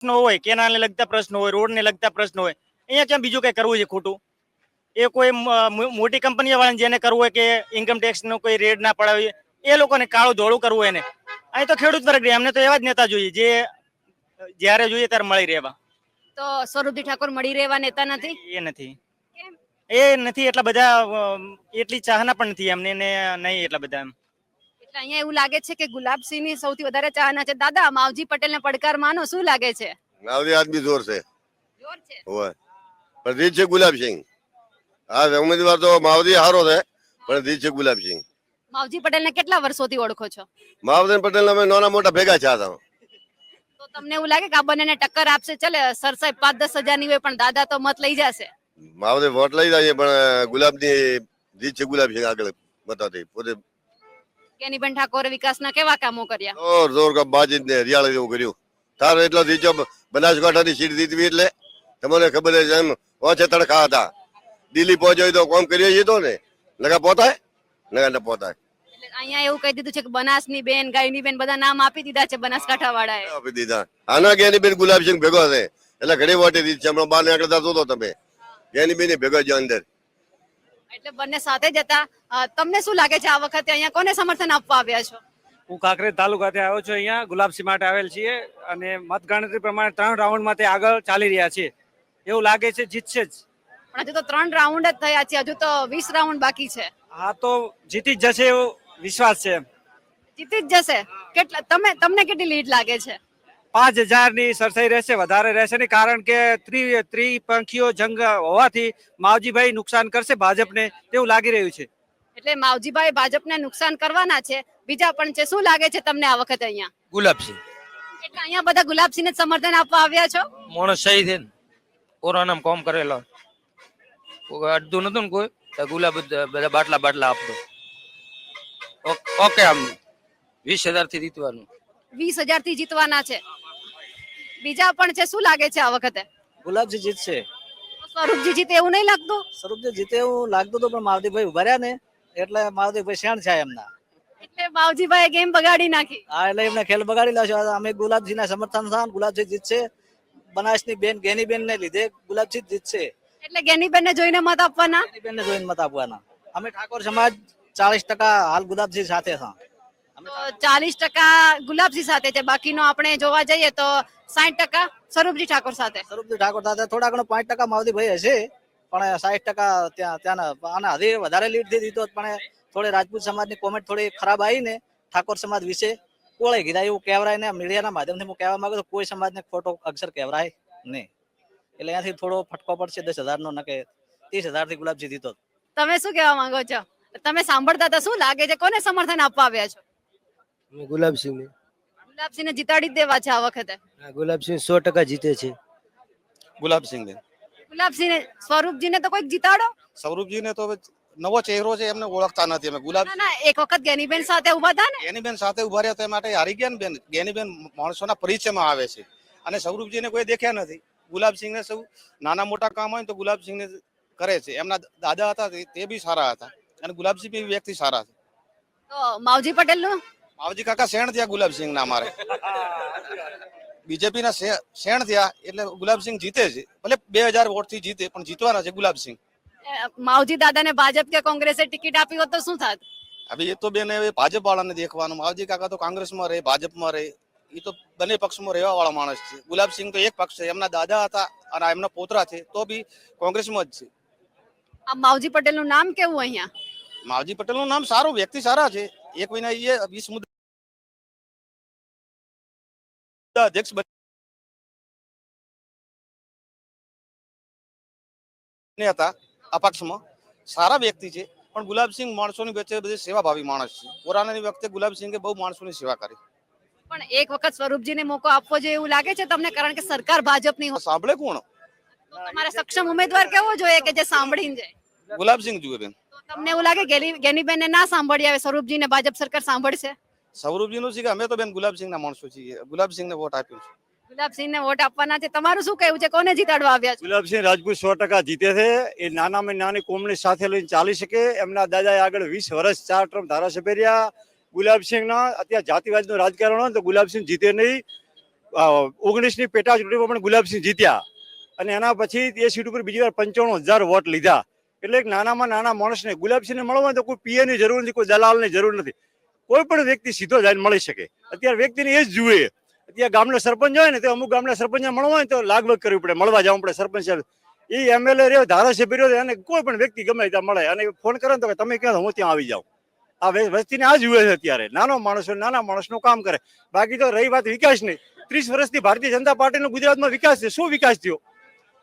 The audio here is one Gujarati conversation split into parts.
પ્રશ્નો હોય કેનાલને લગતા પ્રશ્નો હોય રોડને લગતા પ્રશ્નો હોય અહીંયા ક્યાં બીજું કંઈ કરવું છે ખોટું? એ કોઈ મોટી કંપનીઓ વાળાને જેને કરવું હોય કે ઇન્કમ ટેક્સનો કોઈ રેડ ના પડાવી એ લોકોને કાળું ધોળું કરવું હોય ને અહીં તો ખેડૂત વર્ગ અમને તો એવા જ નેતા જોઈએ જે જ્યારે જોઈએ ત્યારે મળી રહેવા. તો સ્વરૂપજી ઠાકોર મળી રહેવા નેતા નથી? એ નથી. એ નથી એટલા બધા એટલી ચાહના પણ નથી એમને ને નહીં એટલા બધા એમ. એટલે અહીંયા એવું લાગે છે કે ગુલાબસિંહની સૌથી વધારે ચાહના છે. દાદા માવજી પટેલ ને પડકાર માનો શું લાગે છે? નાવડી આદમી જોર છે. જોર છે? હોય. પણ રીત છે ગુલાબસિંહ. હા ઉમેદવાર તો માવજી હારો છે પણ રીત છે ગુલાબસિંહ. માવજી પટેલ ને કેટલા વર્ષોથી ઓળખો છો? માવજી પટેલ અમે નાના મોટા ભેગા છે તો તમને એવું લાગે કે આ બંનેને ટક્કર આપશે? ચલે સર સાહેબ પાંચ દસ હજારની હોય પણ દાદા તો મત લઈ જશે. માવજી વોટ લઈ જાય પણ ગુલાબની રીત છે ગુલાબસિંહ આગળ બતાવતી પોતે કેનીબેન ઠાકોરે વિકાસના કેવા કામો કર્યા? જોર જોર કામ બાજી ને હરિયાળા જેવું કર્યું. તારો એટલો દીચો બનાસકાંઠાની સીટ જીતવી એટલે? તમને ખબર છે એમ ઓછે તડકા હતા. દિલ્હી પહોંચ્યો તો કોમ કરીએ છીએ તો ને? લગા પોતાય? લગા ન પોતાય. અહીંયા એવું કહી દીધું છે કે બનાસની બેન ગાયની બેન બધા નામ આપી દીધા છે બનાસકાંઠા વાળાએ આપી દીધા. આના ગેની બેન ગુલાબસિંહ ભેગો છે. એટલે ઘણી વાટી દીધી છે. હમણાં બહાર નીકળતા જોતો તમે. ગેની બેન ભેગો છે અંદર. એટલે બંને સાથે જ હતા. તમને શું લાગે છે આ વખતે અહીંયા કોને સમર્થન આપવા આવ્યા છો? હું કાંકરેજ તાલુકાથી આવ્યો છું અહીંયા ગુલાબસિંહ માટે આવેલ છીએ અને મતગણતરી પ્રમાણે ત્રણ રાઉન્ડમાં તે આગળ ચાલી રહ્યા છે. એવું લાગે છે જીતશે જ. પણ હજુ તો ત્રણ રાઉન્ડ જ થયા છે હજુ તો વીસ રાઉન્ડ બાકી છે. હા તો જીતી જ જશે એવો વિશ્વાસ છે જીતી જ જશે? કેટલા તમે તમને કેટલી લીડ લાગે છે? પાંચ હજારની સરસાઈ રહેશે વધારે રહેશે નહીં કારણ કે ત્રિ ત્રિપંખીઓ જંગ હોવાથી માવજીભાઈ નુકસાન કરશે ભાજપને તેવું લાગી રહ્યું છે. એટલે માવજીભાઈ ભાજપને નુકસાન કરવાના છે. બીજા પણ છે શું લાગે છે તમને આ વખતે અહીંયા? ગુલાબસિંહ. એટલે અહીંયા બધા ગુલાબસિંહને સમર્થન આપવા આવ્યા છો? માણસ સહી છે કોરોનામાં કોમ કરેલો. અડધું નતું ને કોઈ? તો ગુલાબ બધા બાટલા બાટલા આપતો. ઓકે આમ વીસ હજારથી જીતવાનું. વીસ હજારથી જીતવાના છે. બીજા પણ છે શું લાગે છે આ વખતે? ગુલાબજી જીતશે સ્વરૂપજી જીતે એવું નહીં લાગતું? સ્વરૂપજી જીતે એવું લાગતું હતું પણ માવતીભાઈ ઊભા રહ્યા ને એટલે માવતીભાઈ શેણ છે એમના. એટલે માવજીભાઈ ગેમ બગાડી નાખી. હા એટલે એમને ખેલ બગાડી લાવશે અમે ગુલાબજીના સમર્થન થા ગુલાબજી જીતશે બનાસની બેન ગેની બેન ને લીધે ગુલાબજી જીતશે એટલે ગેનીબેન ને જોઈને મત આપવાના? ગેની બેન ને જોઈને મત આપવાના. અમે ઠાકોર સમાજ ચાલીસ ટકા હાલ ગુલાબજી સાથે તો ચાલીસ ટકા ગુલાબજી સાથે છે. બાકીનો આપણે જોવા જઈએ તો સાઠ ટકા સ્વરૂપજી ઠાકોર સાથે. સ્વરૂપજી ઠાકોર સાથે થોડા ઘણો પાંચ ટકા માવતીભાઈ હશે પણ સાઠ ટકા ત્યાં ત્યાંના આના હજી વધારે લીડ દીધો પણ થોડી રાજપૂત સમાજની કોમેન્ટ થોડી ખરાબ આવી ને ઠાકોર સમાજ વિશે કોળે કીધા એવું કહેવરાય ને મીડિયાના માધ્યમથી હું કહેવા માંગુ છું કોઈ સમાજને ખોટો અક્ષર કહેવરાય નહીં. એટલે અહીંયાથી થોડો ફટકો પડશે દસ હજાર નો કે ત્રીસ હજારથી ગુલાબજી દીધો. તમે શું કહેવા માંગો છો? તમે સાંભળતા હતા શું લાગે છે? કોને સમર્થન આપવા આવ્યા છો? ગુલાબસિંહ ગુલાબસિંહ ને જીતાડી દેવા છે આ વખતે? ગુલાબસિંહ સો ટકા જીતે છે. ગુલાબસિંહ બેન ગુલાબસિંહ ને સ્વરૂપજી ને તો કોઈક જીતાડો? સ્વરૂપજી ને તો નવો ચહેરો છે એમને ઓળખતા નથી અમે. ગુલાબ ના ના એક વખત ગેનીબેન સાથે ઊભા હતા ને? ગેનીબેન સાથે ઊભા રહ્યા તે માટે હારી ગયા ને બેન. ગેનીબેન માણસોના પરિચયમાં આવે છે. અને સ્વરૂપજીને કોઈ દેખ્યા નથી. ગુલાબસિંહને સૌ નાના મોટા કામ હોય તો ગુલાબસિંહને કરે છે. એમના દાદા હતા તે- તે બી સારા હતા. અને ગુલાબસિંહ બી વ્યક્તિ સારા છે. તો માવજી પટેલનું માવજી કાકા શેણ થયા ગુલાબસિંહ ના અમારે બીજેપી ના શેણ થયા એટલે ગુલાબસિંહ જીતે છે. ભલે બે હજાર વોટથી જીતે પણ જીતવાના છે ગુલાબસિંહ માવજી દાદા ને ભાજપ કે કોંગ્રેસે ટિકિટ આપી હોત તો શું થાત? હવે એ તો બેન હવે ભાજપ વાળાને દેખવાનું. માવજી કાકા તો કોંગ્રેસમાં રહે ભાજપમાં રહે. એ તો બંને પક્ષમાં રહેવા વાળા માણસ છે. ગુલાબસિંહ તો એક પક્ષ છે. એમના દાદા હતા અને એમના પોતરા છે તો બી કોંગ્રેસમાં જ છે. આ માવજી પટેલનું નામ કેવું અહીંયા? માવજી પટેલનું નામ સારું વ્યક્તિ સારા છે. એક મહિના એ વીસ મુદ્દા અધ્યક્ષ બન્યા હતા અપક્ષમાં. સારા વ્યક્તિ છે પણ ગુલાબસિંહ માણસોની વચ્ચે બધી સેવાભાવી માણસ છે. કોરોનાની વખતે ગુલાબસિંહે બહુ માણસોની સેવા કરી. પણ એક વખત સ્વરૂપજીને મોકો આપવો જોઈએ એવું લાગે છે તમને? કારણ કે સરકાર ભાજપની સાંભળે કોણ? તમારે સક્ષમ ઉમેદવાર કેવો જોઈએ કે જે સાંભળીને જાય? ગુલાબસિંહ જુએ બેન. તમને એવું લાગે ગેલી ગેનીબેનને ના સાંભળી આવે સ્વરૂપજીને ભાજપ સરકાર સાંભળશે? સૌરભજી નું છે કે અમે તો બેન ગુલાબસિંહ ના માણસો છીએ. ગુલાબસિંહ ને વોટ આપ્યું છે. ગુલાબસિંહને વોટ આપવાના છે. તમારું શું કહેવું છે? કોને જીતાડવા આવ્યા છે? ગુલાબસિંહ રાજપૂત સો ટકા જીતે છે. એ નાનામાં નાની કોમની સાથે લઈને ચાલી શકે. એમના દાદાએ આગળ વીસ વર્ષ ચાર ટર્મ ધારાસભ્ય રહ્યા. ગુલાબસિંહના અત્યારે જાતિવાદનું રાજકારણ હોય ને તો ગુલાબસિંહ જીતે નહીં. ઓગણીસની પેટા ચૂંટણીમાં પણ ગુલાબસિંહ જીત્યા. અને એના પછી એ સીટ ઉપર બીજી વાર પંચાણું હજાર વોટ લીધા. એટલે એક નાનામાં નાના માણસને ગુલાબસિંહને મળવા તો કોઈ પીએની જરૂર નથી, કોઈ દલાલની જરૂર નથી. કોઈ પણ વ્યક્તિ સીધો જઈને મળી શકે. અત્યારે વ્યક્તિને એ જ જુએ અત્યારે ગામના સરપંચ હોય ને, તો અમુક ગામના સરપંચને મળવા હોય તો લાગવગ કરવી પડે, મળવા જવું પડે સરપંચ સાહેબ. એ એમએલએ રહ્યો, ધારાસભ્ય રહ્યો અને કોઈ પણ વ્યક્તિ ગમે ત્યાં મળે. અને ફોન કરે તો તમે ક્યાં? હું ત્યાં આવી જાઉં. આ વસ્તીને આ જુએ છે અત્યારે. નાનો માણસ, નાના માણસનું કામ કરે. બાકી તો રહી વાત વિકાસની ત્રીસ વર્ષથી ભારતીય જનતા પાર્ટીનો ગુજરાતમાં વિકાસ છે શું વિકાસ થયો?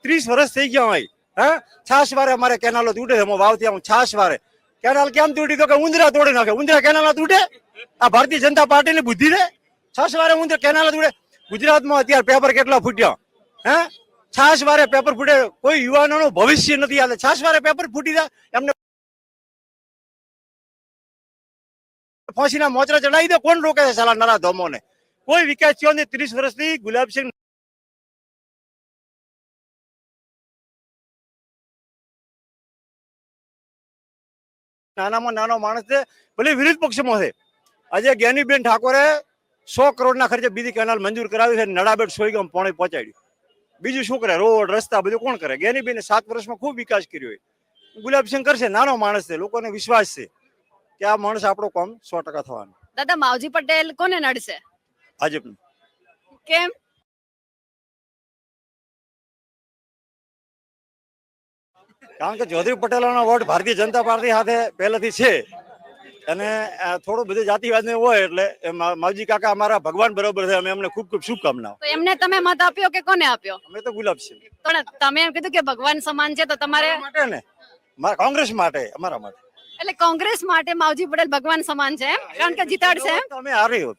ત્રીસ વર્ષ થઈ ગયા હોય હા? છાસ વારે અમારે કેનાલો તૂટે છે હું વાવથી છાસ વારે. કેનાલ કેમ તૂટી તો કે ઉંદરા તોડી નાખે. ઉંદરા કેનાલ તૂટે? આ ભારતીય જનતા પાર્ટીની બુદ્ધિ છે? છાશ વારે ઉંદર કેનાલ તૂટે. ગુજરાતમાં અત્યારે પેપર કેટલા ફૂટ્યા? હે? છાસ વારે પેપર ફૂટે. કોઈ યુવાનોનું ભવિષ્ય નથી આવે છાસ વારે પેપર ફૂટી જાય, એમને ફાંસીના મોચરા ચડાવી દે. કોણ રોકે છે સાલા નરા ધોમોને? કોઈ વિકાસ થયો નહીં ત્રીસ વર્ષથી ગુલાબસિંહ નાનામાં નાનો માણસ છે ભલે વિરોધ પક્ષમાં છે. આજે જ્ઞાનીબેન ઠાકોરે સો કરોડના ખર્ચે બીજી કેનાલ મંજૂર કરાવી છે નડાબેટ સોયગામ પાણી પહોંચાડ્યું. બીજું શું કરે? રોડ રસ્તા બધું કોણ કરે? જ્ઞાનીબેને સાત વર્ષમાં ખૂબ વિકાસ કર્યો હોય ગુલાબસિંહ કરશે નાનો માણસ છે લોકોને વિશ્વાસ છે કે આ માણસ આપણો કામ સો ટકા થવાનો. દાદા માવજી પટેલ કોને નડશે? ભાજપનું. કેમ? કારણ કે ચૌધરી પટેલનો વોટ ભારતીય જનતા પાર્ટી સાથે પહેલેથી છે. અને થોડું બધું જાતિવાદને હોય એટલે માવજી કાકા અમારા ભગવાન બરોબર છે. અમે એમને ખૂબ ખૂબ શુભકામનાઓ. તો એમને તમે મત આપ્યો કે કોને આપ્યો? અમે તો ગુલાબસિંહ પણ તમે એમ કીધું કે ભગવાન સમાન છે તો તમારે માટે ને. મારા કોંગ્રેસ માટે અમારા માટે. એટલે કોંગ્રેસ માટે માવજી પટેલ ભગવાન સમાન છે એમ? કારણ કે જીતાડશે તમે હારી હોત.